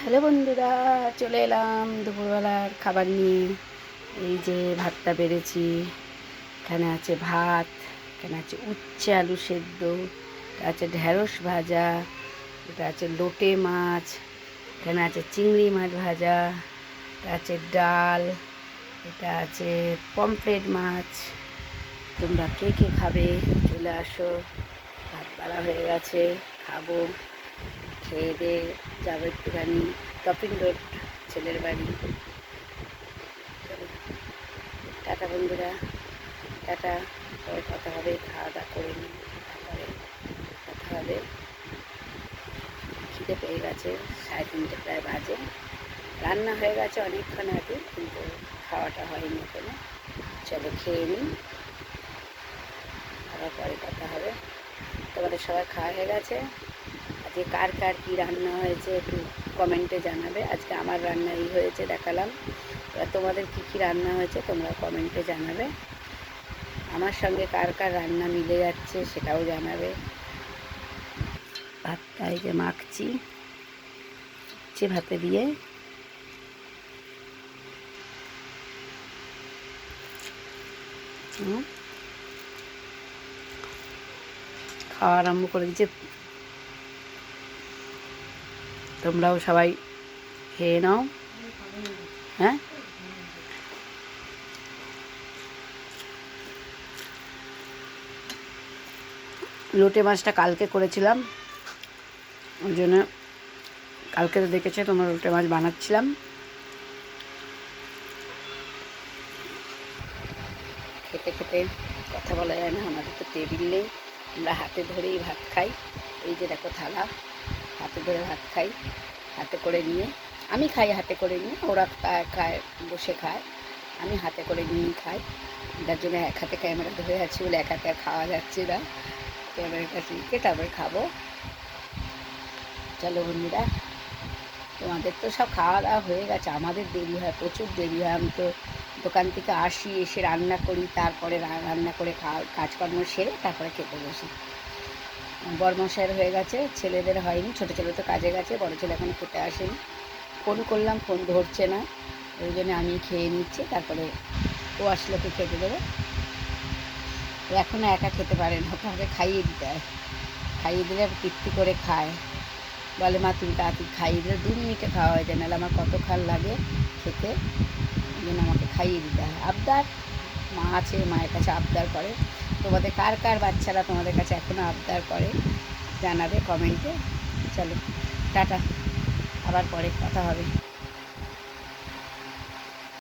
Hello বন্ধুরা, চলে এলাম দুপুরবেলার খাবার নিয়ে। এই যে ভাতটা বেড়েছি, এখানে আছে ভাত, এখানে আছে উচ্ছে আলু সেদ্ধ, এটা আছে ঢ্যাঁড়স ভাজা, এটা আছে লোটে মাছ, এখানে আছে চিংড়ি মাছ ভাজা, এটা আছে ডাল, এটা আছে পমফ্রেট মাছ। তোমরা কে কে খাবে? চলে আসো, ভাত বাড়া হয়ে গেছে, খাব। খেয়ে দিয়ে যাব একটুখানি টপিং রোড ছেলের বাড়ি। টাটা বন্ধুরা, টাটা। পরে কথা হবে, খাওয়া দাওয়া করে নিই, তারপরে কথা হবে। খিদে পেয়ে গেছে, সাড়ে তিনটে প্রায় বাজে। রান্না হয়ে গেছে অনেকক্ষণ আগে, কিন্তু খাওয়াটা হয়নি এখনও। চলো খেয়ে নিই। আবার পরে কথা হবে। তোমাদের সবাই খাওয়া হয়ে গেছে? আজকে কার কার কী রান্না হয়েছে একটু কমেন্টে জানাবে। আজকে আমার রান্না এই হয়েছে দেখালাম। এবার তোমাদের কী কী রান্না হয়েছে তোমরা কমেন্টে জানাবে। আমার সঙ্গে কার কার রান্না মিলে যাচ্ছে সেটাও জানাবে। ভাতটা এই যে মাখছি। উচ্ছে ভাতে দিয়ে। খাওয়া আরম্ভ করে দিচ্ছে তোমরাও সবাই খেয়ে নাও। হ্যাঁ? লোটে মাছটা কালকে করেছিলাম। ওই জন্য কালকে তো দেখেছে, তোমার লোটে মাছ বানাচ্ছিলাম। খেতে খেতে কথা বলা যায় না, আমাদের তো টেবিল নেই। আমরা হাতে ধরেই ভাত খাই। এই যে দেখো থালা। হাতে ধরে ভাত খাই, হাতে করে নিয়ে। আমি খাই হাতে করে নিয়ে, ওরা খায় বসে খায়। আমি হাতে করে নিয়ে খাই। যার জন্য এক হাতে ক্যামেরা ধরে আছি বলে এক হাতে খাওয়া যাচ্ছে না। ক্যামেরার কাছে গিয়ে তারপরে খাব। চলো বন্ধুরা, তোমাদের তো সব খাওয়া দাওয়া হয়ে গেছে। আমাদের দেরি হয়, প্রচুর দেরি হয়। আমি তো দোকান থেকে আসি, এসে রান্না করি, তারপরে রান্না করে খাওয়া, কাজকর্ম সেরে তারপরে খেতে বসি। বরমশাইয়ের হয়ে গেছে, ছেলেদের হয়নি, ছোটো ছেলে তো কাজে গেছে, বড় ছেলে এখনও খেতে আসেনি। ফোন করলাম, ফোন ধরছে না, ওই জন্য আমি খেয়ে নিচ্ছি, তারপরে ও আসলে ওকে খেতে দেবো। ও এখনও একা খেতে পারে না, ওকে খাইয়ে দিতে হয়। খাইয়ে দিলে তৃপ্তি করে খায়। বলে, মা, তুমি তাড়াতাড়ি খাইয়ে দিলে, দু মিনিটে খাওয়া হয়ে যায়, নাহলে আমার কত খাল লাগে খেতে। ওই জন্য আমাকে খাইয়ে দিতে হয়। আবদার, মা আছে, মায়ের কাছে আবদার করে। তোমাদের কার কার বাচ্চারা তোমাদের কাছে এখনও আবদার করে জানাবে কমেন্টে? চলো, টাটা। আবার পরে কথা হবে।